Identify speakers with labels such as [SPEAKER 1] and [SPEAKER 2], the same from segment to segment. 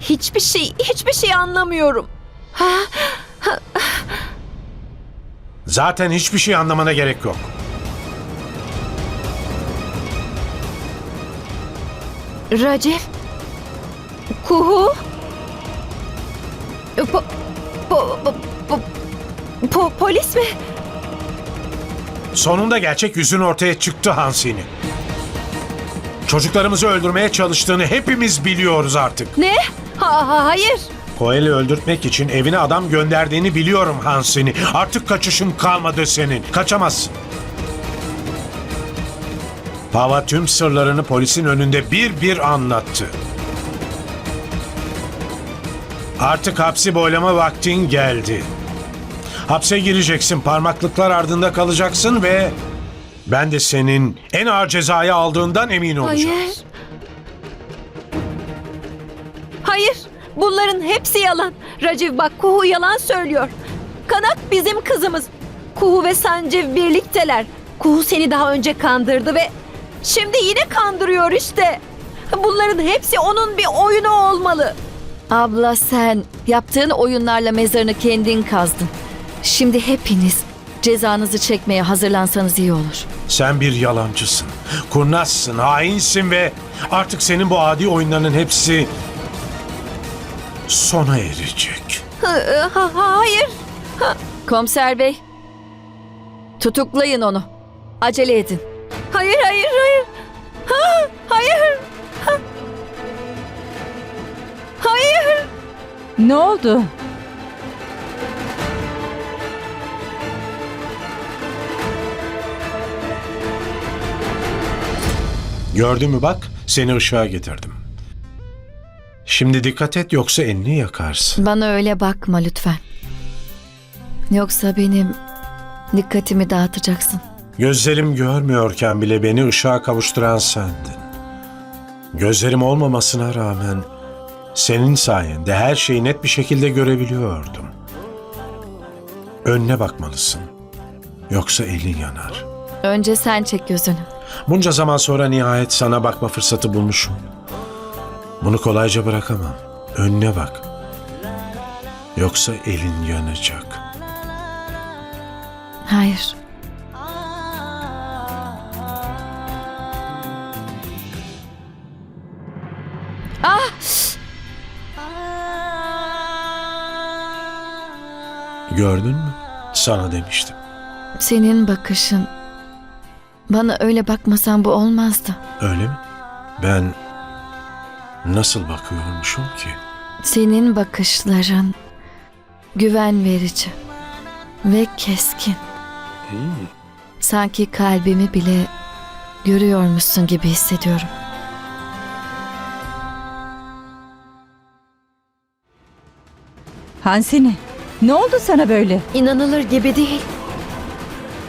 [SPEAKER 1] Hiçbir şey, hiçbir şey anlamıyorum.
[SPEAKER 2] Zaten hiçbir şey anlamana gerek yok.
[SPEAKER 1] Racif? Kuhu? Po, po, po, po, po- polis mi?
[SPEAKER 2] Sonunda gerçek yüzün ortaya çıktı Hansini. Çocuklarımızı öldürmeye çalıştığını hepimiz biliyoruz artık.
[SPEAKER 1] Ne? Ha, ha- hayır.
[SPEAKER 2] Koel'i öldürtmek için evine adam gönderdiğini biliyorum Hansini. Artık kaçışın kalmadı senin. Kaçamazsın. Pava tüm sırlarını polisin önünde bir bir anlattı. Artık hapsi boylama vaktin geldi. Hapse gireceksin, parmaklıklar ardında kalacaksın ve ben de senin en ağır cezayı aldığından emin olacağım.
[SPEAKER 1] Hayır. Bunların hepsi yalan. Raciv bak Kuhu yalan söylüyor. Kanak bizim kızımız. Kuhu ve Sancev birlikteler. Kuhu seni daha önce kandırdı ve şimdi yine kandırıyor işte. Bunların hepsi onun bir oyunu olmalı.
[SPEAKER 3] Abla sen yaptığın oyunlarla mezarını kendin kazdın. Şimdi hepiniz cezanızı çekmeye hazırlansanız iyi olur.
[SPEAKER 2] Sen bir yalancısın, kurnazsın, hainsin ve artık senin bu adi oyunlarının hepsi sona erecek.
[SPEAKER 1] Ha- ha- hayır.
[SPEAKER 3] Komiser bey, tutuklayın onu. Acele edin.
[SPEAKER 1] Hayır, hayır, hayır. Ha, hayır. Ha. Hayır.
[SPEAKER 4] Ne oldu?
[SPEAKER 2] Gördün mü bak, seni ışığa getirdim. Şimdi dikkat et yoksa elini yakarsın.
[SPEAKER 3] Bana öyle bakma lütfen. Yoksa benim dikkatimi dağıtacaksın.
[SPEAKER 2] Gözlerim görmüyorken bile beni ışığa kavuşturan sendin. Gözlerim olmamasına rağmen senin sayende her şeyi net bir şekilde görebiliyordum. Önüne bakmalısın. Yoksa elin yanar.
[SPEAKER 3] Önce sen çek gözünü.
[SPEAKER 2] Bunca zaman sonra nihayet sana bakma fırsatı bulmuşum. Bunu kolayca bırakamam. Önüne bak. Yoksa elin yanacak.
[SPEAKER 3] Hayır. Ah!
[SPEAKER 2] Gördün mü? Sana demiştim.
[SPEAKER 3] Senin bakışın. Bana öyle bakmasan bu olmazdı.
[SPEAKER 2] Öyle mi? Ben nasıl bakıyormuşum ki?
[SPEAKER 3] Senin bakışların güven verici ve keskin. Sanki kalbimi bile görüyormuşsun gibi hissediyorum.
[SPEAKER 4] Hansine, ne oldu sana böyle?
[SPEAKER 1] İnanılır gibi değil.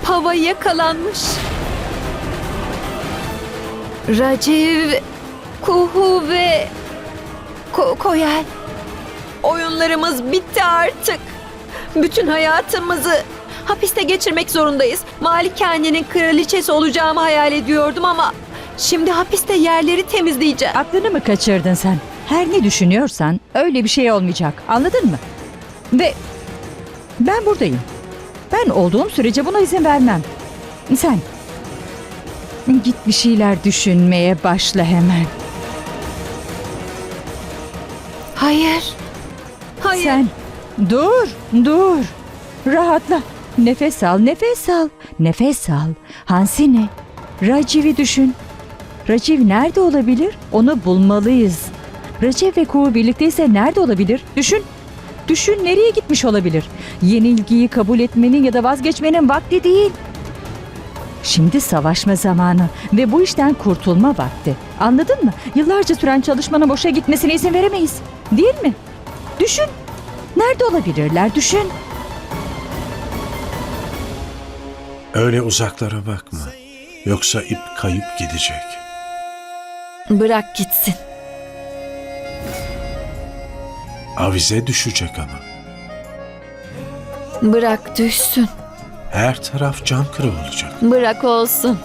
[SPEAKER 1] Pava yakalanmış. Raciv, Kuhu ve Ko- Koyal. Oyunlarımız bitti artık. Bütün hayatımızı hapiste geçirmek zorundayız. Malikanenin kraliçesi olacağımı hayal ediyordum ama şimdi hapiste yerleri temizleyeceğim.
[SPEAKER 4] Aklını mı kaçırdın sen? Her ne düşünüyorsan öyle bir şey olmayacak. Anladın mı? Ve ben buradayım. Ben olduğum sürece buna izin vermem. Sen git bir şeyler düşünmeye başla hemen.
[SPEAKER 1] Hayır. Hayır.
[SPEAKER 4] Sen dur, dur. Rahatla. Nefes al, nefes al. Nefes al. Hansine, Raciv'i düşün. Raciv nerede olabilir? Onu bulmalıyız. Raciv ve Kuğu birlikteyse nerede olabilir? Düşün. Düşün nereye gitmiş olabilir? Yenilgiyi kabul etmenin ya da vazgeçmenin vakti değil. Şimdi savaşma zamanı ve bu işten kurtulma vakti. Anladın mı? Yıllarca süren çalışmanın boşa gitmesine izin veremeyiz. Değil mi? Düşün. Nerede olabilirler? Düşün.
[SPEAKER 2] Öyle uzaklara bakma. Yoksa ip kayıp gidecek.
[SPEAKER 3] Bırak gitsin.
[SPEAKER 2] Avize düşecek ama.
[SPEAKER 3] Bırak düşsün.
[SPEAKER 2] Her taraf cam kırılacak.
[SPEAKER 3] Bırak olsun.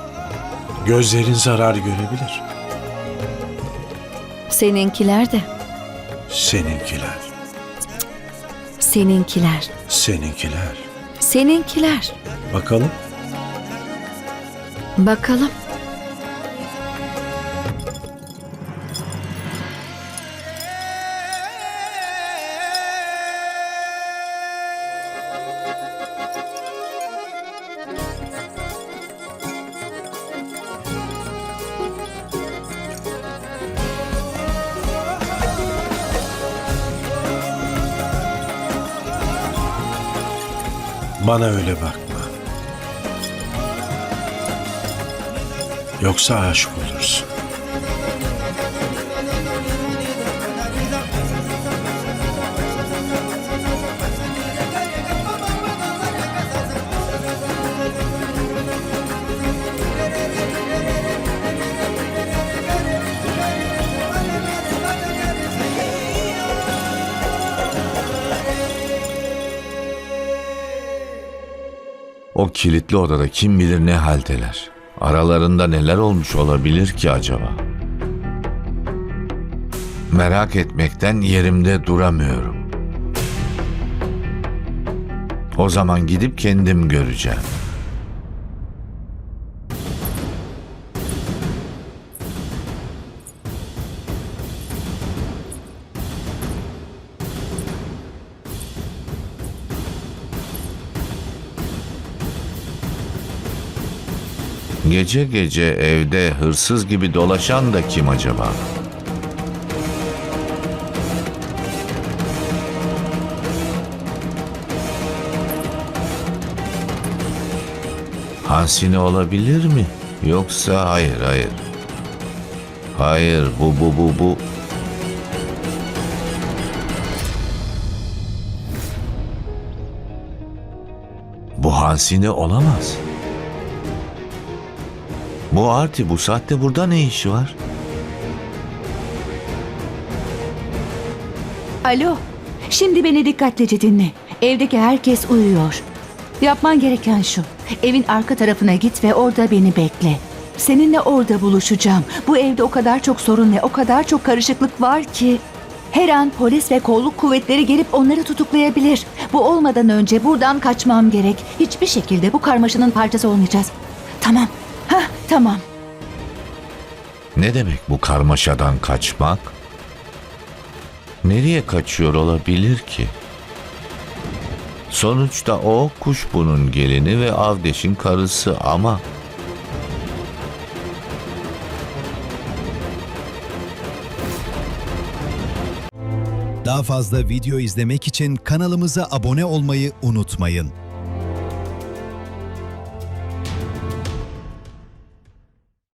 [SPEAKER 2] Gözlerin zarar görebilir.
[SPEAKER 3] Seninkiler de.
[SPEAKER 2] Seninkiler.
[SPEAKER 3] Seninkiler.
[SPEAKER 2] Seninkiler.
[SPEAKER 3] Seninkiler.
[SPEAKER 2] Bakalım.
[SPEAKER 3] Bakalım.
[SPEAKER 2] Bana öyle bakma. Yoksa aşık olursun.
[SPEAKER 5] O kilitli odada kim bilir ne haldeler. Aralarında neler olmuş olabilir ki acaba? Merak etmekten yerimde duramıyorum. O zaman gidip kendim göreceğim. Gece gece evde hırsız gibi dolaşan da kim acaba? Hansine olabilir mi? Yoksa hayır hayır. Hayır bu bu bu bu. Bu Hansine olamaz. Bu Arti bu saatte burada ne işi var?
[SPEAKER 6] Alo, şimdi beni dikkatlice dinle. Evdeki herkes uyuyor. Yapman gereken şu. Evin arka tarafına git ve orada beni bekle. Seninle orada buluşacağım. Bu evde o kadar çok sorun ve o kadar çok karışıklık var ki... Her an polis ve kolluk kuvvetleri gelip onları tutuklayabilir. Bu olmadan önce buradan kaçmam gerek. Hiçbir şekilde bu karmaşanın parçası olmayacağız. Tamam. Tamam.
[SPEAKER 5] Ne demek bu karmaşadan kaçmak? Nereye kaçıyor olabilir ki? Sonuçta o kuşbunun gelini ve Avdeş'in karısı ama
[SPEAKER 7] Daha fazla video izlemek için kanalımıza abone olmayı unutmayın.